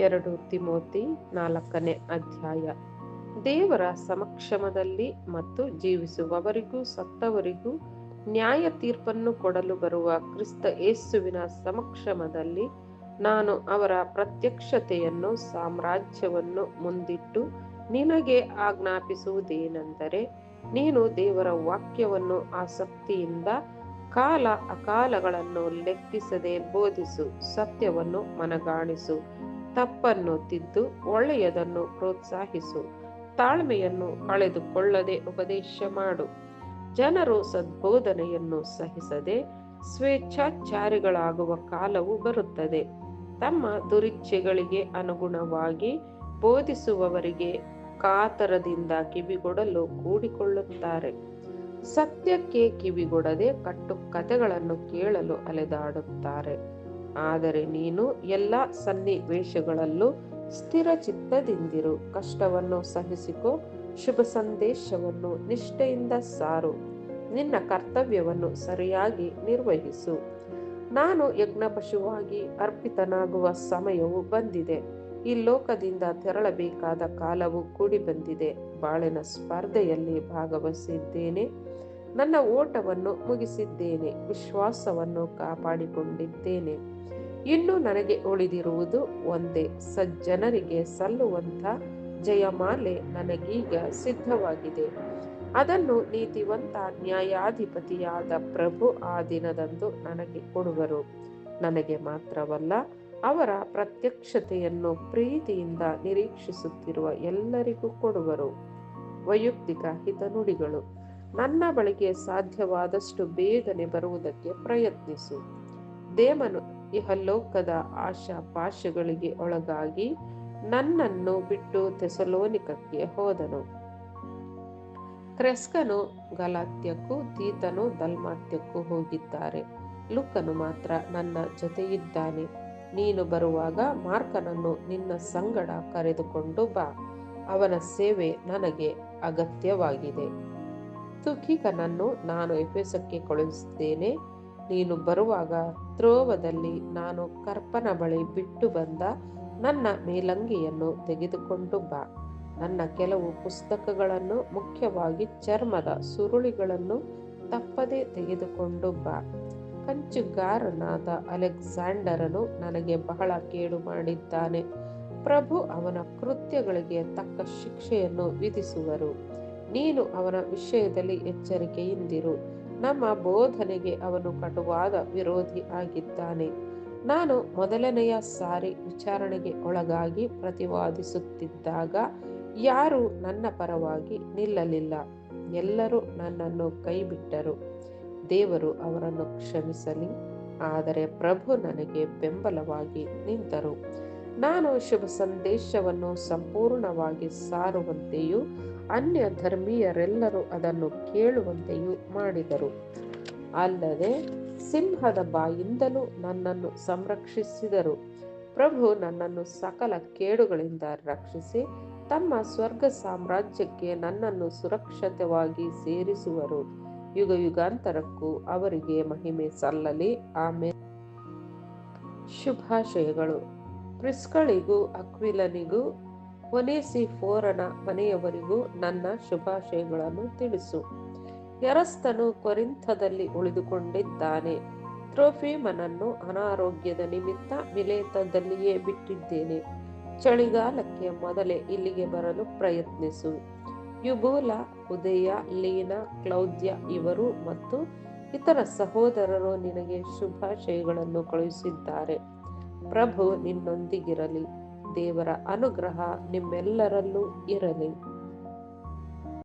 ಎರಡು ತಿಮೋತಿ ನಾಲ್ಕನೇ ಅಧ್ಯಾಯ. ದೇವರ ಸಮಕ್ಷಮದಲ್ಲಿ ಮತ್ತು ಜೀವಿಸುವವರಿಗೂ ಸತ್ತವರಿಗೂ ನ್ಯಾಯ ತೀರ್ಪನ್ನು ಕೊಡಲು ಬರುವ ಕ್ರಿಸ್ತ ಯೇಸುವಿನ ಸಮಕ್ಷಮದಲ್ಲಿ ನಾನು ಅವರ ಪ್ರತ್ಯಕ್ಷತೆಯನ್ನು, ಸಾಮ್ರಾಜ್ಯವನ್ನು ಮುಂದಿಟ್ಟು ನಿನಗೆ ಆಜ್ಞಾಪಿಸುವುದೇನೆಂದರೆ, ನೀನು ದೇವರ ವಾಕ್ಯವನ್ನು ಆಸಕ್ತಿಯಿಂದ ಕಾಲ ಅಕಾಲಗಳನ್ನು ಲೆಕ್ಕಿಸದೆ ಬೋಧಿಸು, ಸತ್ಯವನ್ನು ಮನಗಾಣಿಸು. ತಪ್ಪನ್ನು ತಿದ್ದು ಒಳ್ಳೆಯದನ್ನು ಪ್ರೋತ್ಸಾಹಿಸು, ತಾಳ್ಮೆಯನ್ನು ಕಳೆದುಕೊಳ್ಳದೆ ಉಪದೇಶ ಮಾಡು. ಜನರು ಸದ್ಬೋಧನೆಯನ್ನು ಸಹಿಸದೆ ಸ್ವೇಚ್ಛಾಚಾರಿಗಳಾಗುವ ಕಾಲವು ಬರುತ್ತದೆ. ತಮ್ಮ ದುರಿಚ್ಛೆಗಳಿಗೆ ಅನುಗುಣವಾಗಿ ಬೋಧಿಸುವವರಿಗೆ ಕಾತರದಿಂದ ಕಿವಿಗೊಡಲು ಕೂಡಿಕೊಳ್ಳುತ್ತಾರೆ. ಸತ್ಯಕ್ಕೆ ಕಿವಿಗೊಡದೆ ಕಟ್ಟು ಕಥೆಗಳನ್ನು ಕೇಳಲು ಅಲೆದಾಡುತ್ತಾರೆ. ಆದರೆ ನೀನು ಎಲ್ಲ ಸನ್ನಿವೇಶಗಳಲ್ಲೂ ಸ್ಥಿರ ಚಿತ್ತದಿಂದಿರು ಕಷ್ಟವನ್ನು ಸಹಿಸಿಕೊ, ಶುಭ ಸಂದೇಶವನ್ನು ನಿಷ್ಠೆಯಿಂದ ಸಾರು. ನಿನ್ನ ಕರ್ತವ್ಯವನ್ನು ಸರಿಯಾಗಿ ನಿರ್ವಹಿಸು. ನಾನು ಯಜ್ಞ ಪಶುವಾಗಿ ಅರ್ಪಿತನಾಗುವ ಸಮಯವು ಬಂದಿದೆ. ಈ ಲೋಕದಿಂದ ತೆರಳಬೇಕಾದ ಕಾಲವು ಕೂಡಿ ಬಂದಿದೆ ಬಾಳಿನ ಸ್ಪರ್ಧೆಯಲ್ಲಿ ಭಾಗವಹಿಸಿದ್ದೇನೆ. ನನ್ನ ಓಟವನ್ನು ಮುಗಿಸಿದ್ದೇನೆ, ವಿಶ್ವಾಸವನ್ನು ಕಾಪಾಡಿಕೊಂಡಿದ್ದೇನೆ. ಇನ್ನು ನನಗೆ ಉಳಿದಿರುವುದು ಒಂದೇ, ಸಜ್ಜನರಿಗೆ ಸಲ್ಲುವಂತ ಜಯಮಾಲೆ ನನಗೀಗ ಸಿದ್ಧವಾಗಿದೆ. ಅದನ್ನು ನೀತಿವಂತ ನ್ಯಾಯಾಧಿಪತಿಯಾದ ಪ್ರಭು ಆ ದಿನದಂದು ನನಗೆ ಕೊಡುವರು. ನನಗೆ ಮಾತ್ರವಲ್ಲ, ಅವರ ಪ್ರತ್ಯಕ್ಷತೆಯನ್ನು ಪ್ರೀತಿಯಿಂದ ನಿರೀಕ್ಷಿಸುತ್ತಿರುವ ಎಲ್ಲರಿಗೂ ಕೊಡುವರು. ವೈಯಕ್ತಿಕ ಹಿತನುಡಿಗಳು. ನನ್ನ ಬಳಿಗೆ ಸಾಧ್ಯವಾದಷ್ಟು ಬೇಗನೆ ಬರುವುದಕ್ಕೆ ಪ್ರಯತ್ನಿಸು. ದೇವನು ಇಹಲೋಕದ ಆಶಾ ಪಾಶಗಳಿಗೆ ಒಳಗಾಗಿ ನನ್ನನ್ನು ಬಿಟ್ಟು ತೆಸಲೋನಿಕಕ್ಕೆ ಹೋದನು. ಕ್ರೆಸ್ಕನು ಗಲಾತ್ಯಕ್ಕೂ ತೀತನು ದಲ್ಮಾತ್ಯಕ್ಕೂ ಹೋಗಿದ್ದಾರೆ. ಲುಕ್ಕನು ಮಾತ್ರ ನನ್ನ ಜೊತೆಯಿದ್ದಾನೆ. ನೀನು ಬರುವಾಗ ಮಾರ್ಕನನ್ನು ನಿನ್ನ ಸಂಗಡ ಕರೆದುಕೊಂಡು ಬಾ. ಅವನ ಸೇವೆ ನನಗೆ ಅಗತ್ಯವಾಗಿದೆ. ತುಖಿಕನನ್ನು ನಾನು ಎಫೆಸಕ್ಕೆ ಕಳುಹಿಸುತ್ತೇನೆ ನೀನು ಬರುವಾಗ ತ್ರೋವದಲ್ಲಿ ನಾನು ಕರ್ಪನ ಬಳಿ ಬಿಟ್ಟು ಬಂದ ನನ್ನ ಮೇಲಂಗಿಯನ್ನು ತೆಗೆದುಕೊಂಡು ಬಾ. ನನ್ನ ಕೆಲವು ಪುಸ್ತಕಗಳನ್ನು, ಮುಖ್ಯವಾಗಿ ಚರ್ಮದ ಸುರುಳಿಗಳನ್ನು ತಪ್ಪದೆ ತೆಗೆದುಕೊಂಡು ಬಾ. ಕಂಚುಗಾರನಾದ ಅಲೆಕ್ಸಾಂಡರನು ನನಗೆ ಬಹಳ ಕೇಡು ಮಾಡಿದ್ದಾನೆ. ಪ್ರಭು ಅವನ ಕೃತ್ಯಗಳಿಗೆ ತಕ್ಕ ಶಿಕ್ಷೆಯನ್ನು ವಿಧಿಸುವರು. ನೀನು ಅವನ ವಿಷಯದಲ್ಲಿ ಎಚ್ಚರಿಕೆಯಿಂದಿರು ನಮ್ಮ ಬೋಧನೆಗೆ ಅವನು ಕಟುವಾದ ವಿರೋಧಿ ಆಗಿದ್ದಾನೆ. ನಾನು ಮೊದಲನೆಯ ಸಾರಿ ವಿಚಾರಣೆಗೆ ಒಳಗಾಗಿ ಪ್ರತಿವಾದಿಸುತ್ತಿದ್ದಾಗ ಯಾರೂ ನನ್ನ ಪರವಾಗಿ ನಿಲ್ಲಲಿಲ್ಲ. ಎಲ್ಲರೂ ನನ್ನನ್ನು ಕೈಬಿಟ್ಟರು. ದೇವರು ಅವರನ್ನು ಕ್ಷಮಿಸಲಿ. ಆದರೆ ಪ್ರಭು ನನಗೆ ಬೆಂಬಲವಾಗಿ ನಿಂತರು. ನಾನು ಶುಭ ಸಂದೇಶವನ್ನು ಸಂಪೂರ್ಣವಾಗಿ ಸಾರುವಂತೆಯೂ ಅನ್ಯ ಧರ್ಮೀಯರೆಲ್ಲರೂ ಅದನ್ನು ಕೇಳುವಂತೆಯೂ ಮಾಡಿದರು. ಅಲ್ಲದೆ ಸಿಂಹದ ಬಾಯಿಂದಲೂ ನನ್ನನ್ನು ಸಂರಕ್ಷಿಸಿದರು. ಪ್ರಭು ನನ್ನನ್ನು ಸಕಲ ಕೇಡುಗಳಿಂದ ರಕ್ಷಿಸಿ ತಮ್ಮ ಸ್ವರ್ಗ ಸಾಮ್ರಾಜ್ಯಕ್ಕೆ ನನ್ನನ್ನು ಸುರಕ್ಷಿತವಾಗಿ ಸೇರಿಸುವರು. ಯುಗ ಯುಗಾಂತರಕ್ಕೂ ಅವರಿಗೆ ಮಹಿಮೆ ಸಲ್ಲಲಿ. ಆಮೇಲೆ ಶುಭಾಶಯಗಳು. ಪ್ರಿಸ್ಗಳಿಗೂ ಅಕ್ವಿಲನಿಗೂ, ಒನೇಸಿಫೋರನ ಮನೆಯವರಿಗೂ ನನ್ನ ಶುಭಾಶಯಗಳನ್ನು ತಿಳಿಸು. ಎರಸ್ತನು ಕೊರಿಂಥದಲ್ಲಿ ಉಳಿದುಕೊಂಡಿದ್ದಾನೆ. ತ್ರೋಫಿಮನನ್ನು ಅನಾರೋಗ್ಯದ ನಿಮಿತ್ತ ಮಿಲೇತದಲ್ಲಿಯೇ ಬಿಟ್ಟಿದ್ದೇನೆ. ಚಳಿಗಾಲಕ್ಕೆ ಮೊದಲೇ ಇಲ್ಲಿಗೆ ಬರಲು ಪ್ರಯತ್ನಿಸು. ಯುಬೋಲ, ಉದಯ, ಲೀನಾ, ಕ್ಲೌದ್ಯ ಇವರು ಮತ್ತು ಇತರ ಸಹೋದರರು ನಿನಗೆ ಶುಭಾಶಯಗಳನ್ನು ಕಳುಹಿಸಿದ್ದಾರೆ. ಪ್ರಭು ನಿನ್ನೊಂದಿಗಿರಲಿ. ದೇವರ ಅನುಗ್ರಹ ನಿಮ್ಮೆಲ್ಲರಲ್ಲೂ ಇರಲಿ.